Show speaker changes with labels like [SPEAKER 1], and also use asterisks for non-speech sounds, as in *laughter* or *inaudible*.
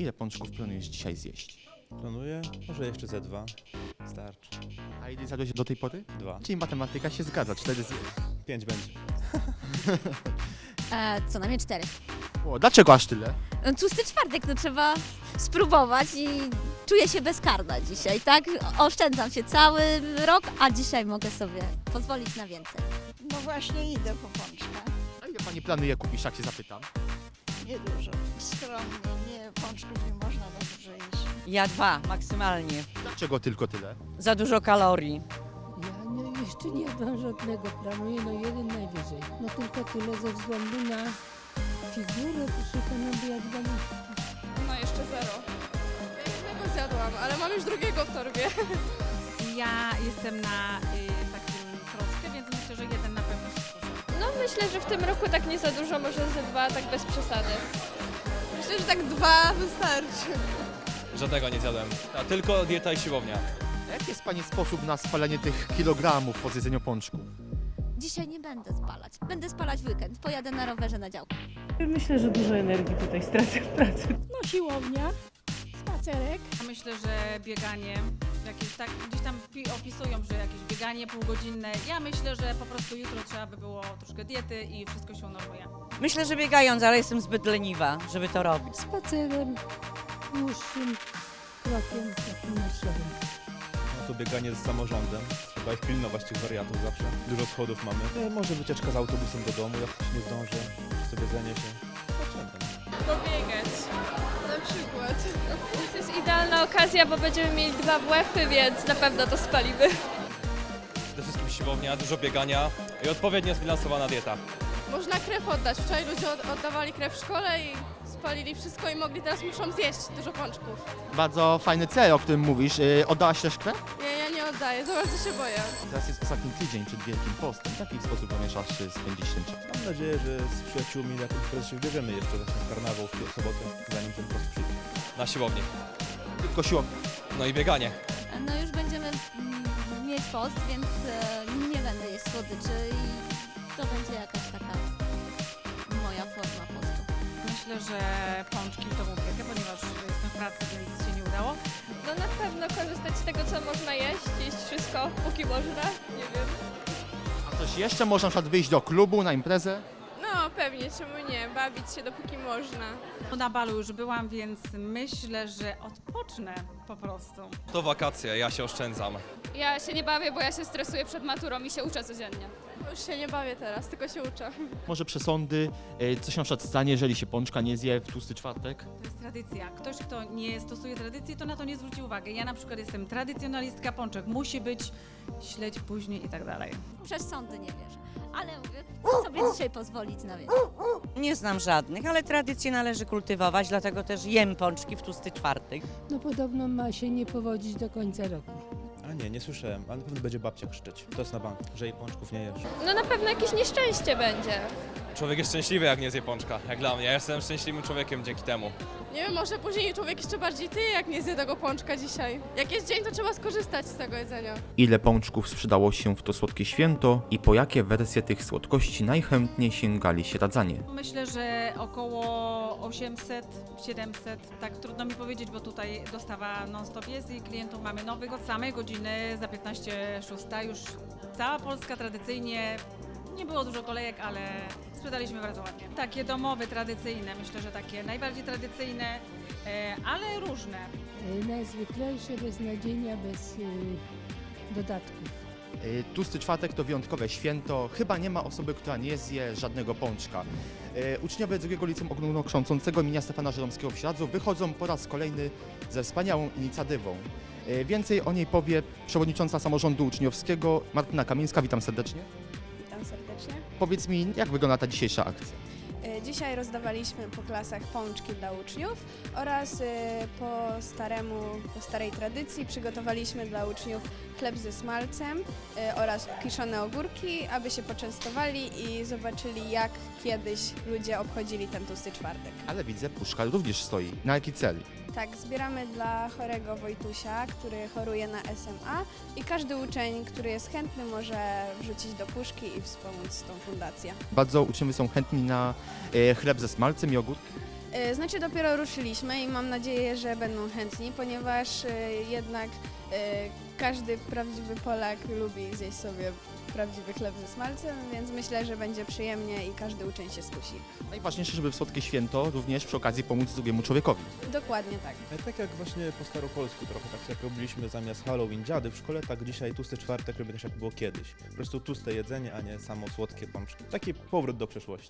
[SPEAKER 1] ile pączków planujesz dzisiaj zjeść?
[SPEAKER 2] Planuję, może jeszcze ze dwa. Starczy.
[SPEAKER 1] A ile zjadłeś do tej pory?
[SPEAKER 2] Dwa.
[SPEAKER 1] Czyli matematyka się zgadza, cztery zjesz.
[SPEAKER 2] Pięć będzie. *laughs*
[SPEAKER 3] E, co najmniej cztery.
[SPEAKER 1] O, dlaczego aż tyle?
[SPEAKER 3] No, Tłusty czwartek, no trzeba spróbować i czuję się bezkarna dzisiaj, tak? Oszczędzam się cały rok, a dzisiaj mogę sobie pozwolić na więcej.
[SPEAKER 4] No właśnie idę po pączka.
[SPEAKER 1] A ile pani planuje kupić, tak się zapytam?
[SPEAKER 4] Niedużo. Skromnie, nie, pączków nie można na dużo jeść.
[SPEAKER 5] Ja dwa maksymalnie.
[SPEAKER 1] Dlaczego tylko tyle?
[SPEAKER 5] Za dużo kalorii.
[SPEAKER 6] Ja no, jeszcze nie mam żadnego planu, no jeden najwyżej. No tylko tyle ze względu na figurę, proszę pana, bo ja dbam
[SPEAKER 7] No jeszcze zero. Ja jednego zjadłam, ale mam już drugiego w torbie.
[SPEAKER 8] Ja jestem na y, myślę, że
[SPEAKER 7] w tym roku tak nie za dużo, może ze dwa, tak bez przesady. Myślę, że tak dwa wystarczy.
[SPEAKER 2] Żadnego nie zjadłem. A tylko dieta i siłownia.
[SPEAKER 1] Jaki jest pani sposób na spalenie tych kilogramów po zjedzeniu pączków?
[SPEAKER 3] Dzisiaj nie będę spalać. Będę spalać w weekend. Pojadę na rowerze na działkę.
[SPEAKER 9] Myślę, że dużo energii tutaj stracę w pracy.
[SPEAKER 6] No siłownia, spacerek.
[SPEAKER 8] A myślę, że bieganie, jakieś tak, gdzieś tam pi- opisują, że jakieś bieganie półgodzinne. Ja myślę, że po prostu jutro trzeba by było troszkę diety i wszystko się unormuje.
[SPEAKER 5] Myślę, że biegając, ale jestem zbyt leniwa, żeby to robić.
[SPEAKER 6] Spacerem, dłuższym krokiem, takim marszowym.
[SPEAKER 2] No to bieganie z samorządem. Trzeba ich pilnować tych wariatów zawsze. Dużo schodów mamy. E, może wycieczka z autobusem do domu, jak ktoś nie zdąży. Sobie zaniesie. Zobaczymy.
[SPEAKER 7] Okazja, bo będziemy mieli dwa WF-y, więc na pewno to spalimy.
[SPEAKER 2] Przede wszystkim siłownia, dużo biegania i odpowiednio zbilansowana dieta.
[SPEAKER 7] Można krew oddać. Wczoraj ludzie od- oddawali krew w szkole i spalili wszystko i mogli, teraz muszą zjeść dużo pączków.
[SPEAKER 1] Bardzo fajny cel, o którym mówisz. Yy, oddałaś też krew?
[SPEAKER 7] Ja, ja nie oddaję, za bardzo się boję.
[SPEAKER 1] Teraz jest ostatni tydzień przed Wielkim Postem. W jaki sposób zamierzasz y, spędzić ten czas?
[SPEAKER 2] Mam nadzieję, że z przyjaciółmi na imprezę się wybierzemy jeszcze w karnawał w sobotę, zanim ten post przyjdzie. Na siłowni.
[SPEAKER 1] Tylko siłownia.
[SPEAKER 2] No i bieganie.
[SPEAKER 3] No już będziemy mm, mieć post, więc e, nie będę jeść słodyczy i to będzie jakaś taka moja forma postu.
[SPEAKER 8] Myślę, że pączki to upiekę, ponieważ jestem w pracy, więc się nie udało.
[SPEAKER 7] No na pewno korzystać z tego, co można jeść, jeść wszystko, póki można, nie wiem.
[SPEAKER 1] A coś jeszcze? Można na przykład wyjść do klubu, na imprezę?
[SPEAKER 7] No pewnie, czemu nie, bawić się dopóki można.
[SPEAKER 8] Na balu już byłam, więc myślę, że odpocznę po prostu.
[SPEAKER 2] To wakacje, ja się oszczędzam.
[SPEAKER 7] Ja się nie bawię, bo ja się stresuję przed maturą i się uczę codziennie. Już się nie bawię teraz, tylko się uczę.
[SPEAKER 1] Może przesądy? Yy, co się na przykład stanie, jeżeli się pączka nie zje w tłusty czwartek?
[SPEAKER 8] To jest tradycja. Ktoś, kto nie stosuje tradycji, to na to nie zwróci uwagi. Ja na przykład jestem tradycjonalistka, pączek musi być, śledź później i tak dalej.
[SPEAKER 3] Przez sądy nie wierzę. Ale mówię, chcę sobie dzisiaj pozwolić na
[SPEAKER 5] Nie znam żadnych, ale tradycje należy kultywować, dlatego też jem pączki w tłusty czwartek.
[SPEAKER 6] No podobno ma się nie powodzić do końca roku.
[SPEAKER 2] A nie, nie słyszałem, ale na pewno będzie babcia krzyczeć. To jest na bank, że jej pączków nie jesz.
[SPEAKER 7] No na pewno jakieś nieszczęście będzie.
[SPEAKER 2] Człowiek jest szczęśliwy, jak nie zje pączka, jak dla mnie. Ja jestem szczęśliwym człowiekiem dzięki temu.
[SPEAKER 7] Nie wiem, może później człowiek jeszcze bardziej ty, jak nie zje tego pączka dzisiaj. Jak jest dzień, to trzeba skorzystać z tego jedzenia.
[SPEAKER 1] Ile pączków sprzedało się w to słodkie święto i po jakie wersje tych słodkości najchętniej sięgali śradzanie?
[SPEAKER 8] Myślę, że około 800, 700, tak trudno mi powiedzieć, bo tutaj dostawa non-stop jest i klientów mamy nowych od samej godziny za 15.06. Już cała Polska tradycyjnie, nie było dużo kolejek, ale sprzedaliśmy bardzo ładnie. Takie domowe, tradycyjne, myślę, że takie najbardziej tradycyjne, e, ale różne.
[SPEAKER 6] E, Najzwyklejsze beznadzienia bez e, dodatków.
[SPEAKER 1] Yy, Tłusty czwartek to wyjątkowe święto. Chyba nie ma osoby, która nie zje żadnego pączka. Yy, Uczniowie drugiego liceum ogólnokształcącego imienia Stefana Żeromskiego w Śladzu wychodzą po raz kolejny ze wspaniałą inicjatywą. Więcej o niej powie przewodnicząca samorządu uczniowskiego Martyna Kamińska. Witam serdecznie. Powiedz mi, jak wygląda ta dzisiejsza akcja?
[SPEAKER 10] E, Dzisiaj rozdawaliśmy po klasach pączki dla uczniów oraz e, po staremu, po starej tradycji przygotowaliśmy dla uczniów chleb ze smalcem e, oraz kiszone ogórki, aby się poczęstowali i zobaczyli jak kiedyś ludzie obchodzili ten tłusty czwartek.
[SPEAKER 1] Ale widzę, puszka również stoi. Na jaki cel?
[SPEAKER 10] Tak, zbieramy dla chorego Wojtusia, który choruje na SMA i każdy uczeń, który jest chętny może wrzucić do puszki i wspomóc tą fundację.
[SPEAKER 1] Bardzo uczniowie są chętni na e, chleb ze smalcem.
[SPEAKER 10] E, Znaczy dopiero ruszyliśmy i mam nadzieję, że będą chętni, ponieważ e, jednak e, każdy prawdziwy Polak lubi zjeść sobie prawdziwy chleb ze smalcem, więc myślę, że będzie przyjemnie i każdy uczeń się skusi.
[SPEAKER 1] Najważniejsze, żeby w słodkie święto również przy okazji pomóc drugiemu człowiekowi.
[SPEAKER 10] Dokładnie tak.
[SPEAKER 2] E, Tak jak właśnie po staropolsku trochę, tak jak robiliśmy zamiast Halloween dziady w szkole, tak dzisiaj tłusty czwartek robimy też jak było kiedyś. Po prostu tłuste jedzenie, a nie samo słodkie pączki. Taki powrót do przeszłości.